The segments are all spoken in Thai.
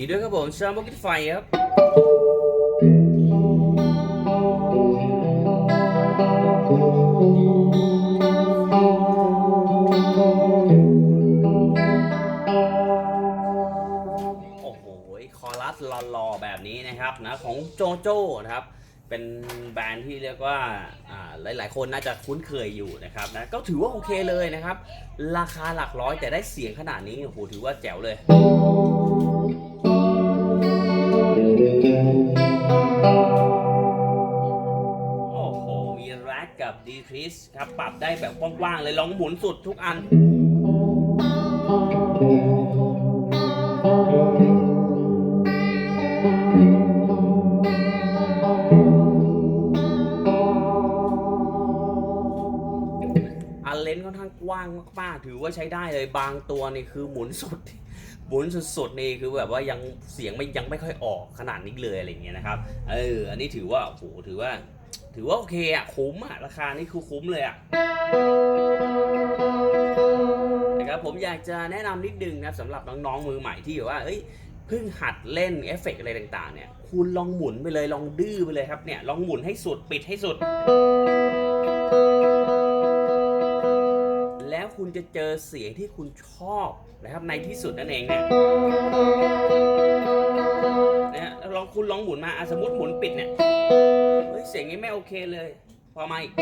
ดีด้วยครับผมชาโมกิไฟครับ โอ้โห คอรัสหล่อๆแบบนี้นะครับนะของโจโจ้นะครับ เป็นแบรนด์ที่เรียกว่าอ่าหลายๆ คนน่าจะคุ้นเคยอยู่นะครับนะก็ถือว่าโอเคเลยนะครับ ราคาหลักร้อยแต่ได้เสียงขนาดนี้โอ้โหถือว่าแจ๋วเลย โอ้โห มีแร็กกับดีคริสครับ ปรับได้แบบกว้างๆเลยลองหมุนสุดทุกอัน อันเลนส์ค่อนข้างกว้างมากๆ ถือว่าใช้ได้เลยบางตัวนี่คือหมุนสุด หมุนสุดๆนี่คือแบบว่ายังเสียงไม่ยังไม่ค่อยออกขนาดนี้เลยอะไรเงี้ยนะครับเอออันนี้ถือว่าโอ้โหถือว่า ถือว่าโอเคอะคุ้มอะราคานี่คือคุ้มเลยอะนะครับผมอยากจะแนะนำนิดนึงนะครับสำหรับน้องๆมือใหม่ที่แบบว่าเอ้ยเพิ่งหัดเล่นเอฟเฟกต์อะไรต่างๆ เนี่ยคุณลองหมุนไปเลยลองดื้อไปเลยครับเนี่ยลองหมุนให้สุดปิดให้สุด แล้วคุณจะเจอเสียงที่คุณชอบนะครับในที่สุดนั่นเองเนี่ยนะลองคุณลองหมุนมาสมมติหมุนปิดเนี่ยเฮ้ยเสียงนี้ไม่โอเคเลย พอมาอีก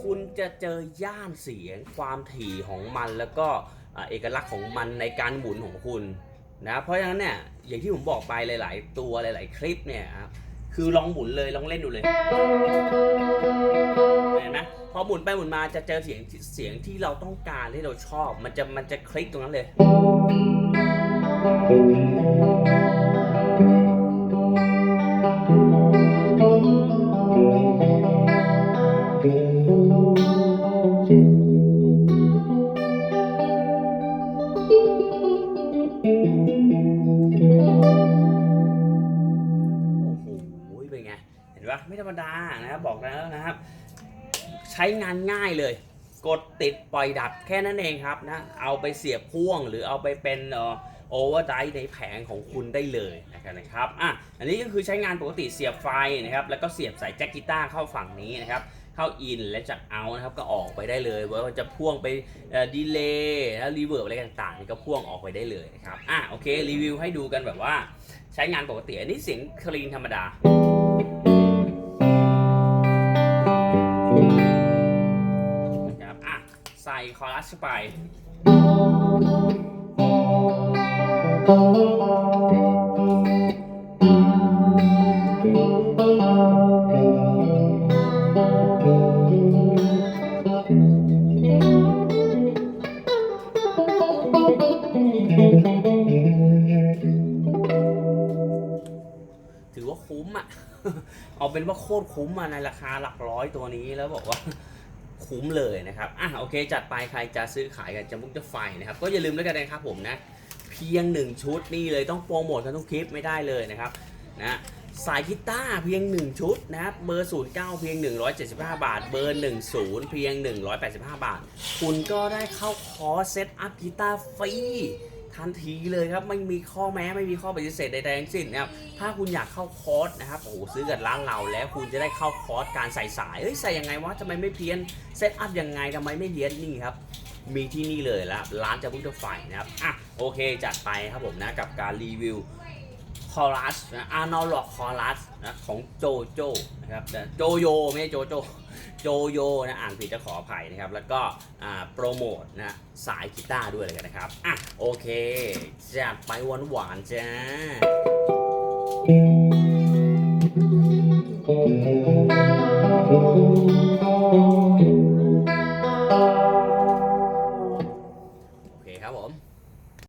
คุณจะเจอย่านเสียงความถี่ของมันแล้วก็เอกลักษณ์ของมันในการหมุนของคุณนะเพราะฉะนั้นเนี่ยอย่างที่ผมบอกไปหลาย ๆ ตัวหลาย ๆ คลิปเนี่ย คือลองหมุนเลยลองเล่นดูเลยเห็นไหมพอหมุนไปหมุนมาจะเจอเสียงเสียงที่เราต้องการที่เราชอบ มันจะมันจะคลิกตรงนั้นเลยโปะไม่ธรรมดานะครับบอกแล้วนะครับ ใช้งานง่ายเลย กดติดปล่อยดับแค่นั้นเองครับนะเอาไปเสียบพ่วงหรือเอาไปเป็นโอเวอร์ไดในแผงของคุณได้เลยนะครับอะอันนี้ก็คือใช้งานปกติเสียบไฟนะครับแล้วก็เสียบสายแจ็คกีตาร์เข้าฝั่งนี้นะครับเข้าอินและจากเอานะครับก็ออกไปได้เลยว่าจะพ่วงไปดีเลย์แล้วรีเวิร์บอะไรต่างๆนี่ก็พ่วงออกไปได้เลยนะครับอะโอเครีวิวให้ดูกันแบบว่า ใช้งานปกติอันนี้เสียงคลีนธรรมดา ใส่คอรัสไปถือว่าคุ้มอะ เอาเป็นว่าโคตรคุ้มอะในราคาหลักร้อยตัวนี้แล้วบอกว่า คุ้มเลยนะครับอะโอเค จัดไปใครจะซื้อขายกันจะมุกจะไฟนะครับ ก็อย่าลืมแล้วกันนะครับผมนะเพียง 1 ชุดนี่เลยต้องโปรโมทกันทุกคลิปไม่ได้เลยนะครับนะสายกีตาร์เพียง 1 ชุดนะครับเบอร์ 09 เพียง 175 บาท เบอร์ 10 เพียง 185 บาท คุณก็ได้เข้าคอร์สเซตอัพกีตาร์ฟรี ทันทีเลยครับไม่มีข้อแม้ไม่มีข้อปฏิเสธใดๆทั้งสิ้นนะครับถ้าคุณอยากเข้าคอร์สนะครับโอ้โหซื้อกับร้านเราแล้วคุณจะได้เข้าคอร์สการใส่สายเฮ้ยใส่ยังไงวะทำไมไม่เพี้ยนเซตอัพยังไงทำไมไม่เพี้ยนนี่ครับมีที่นี่เลยละร้านจะพุทธไฟนะครับอะโอเคจัดไปครับผมนะกับการรีวิวคอรัสนะอาร์นอล็อกคอรัส นะของโจโจนะครับโจโยไม่ใช่โจโจโจโยนะอ่านผิดจะขออภัยนะครับ แล้วก็โปรโมทนะสายกีตาร์ด้วยเลยกันนะครับอะโอเคจัดไปหวานหวานจ้า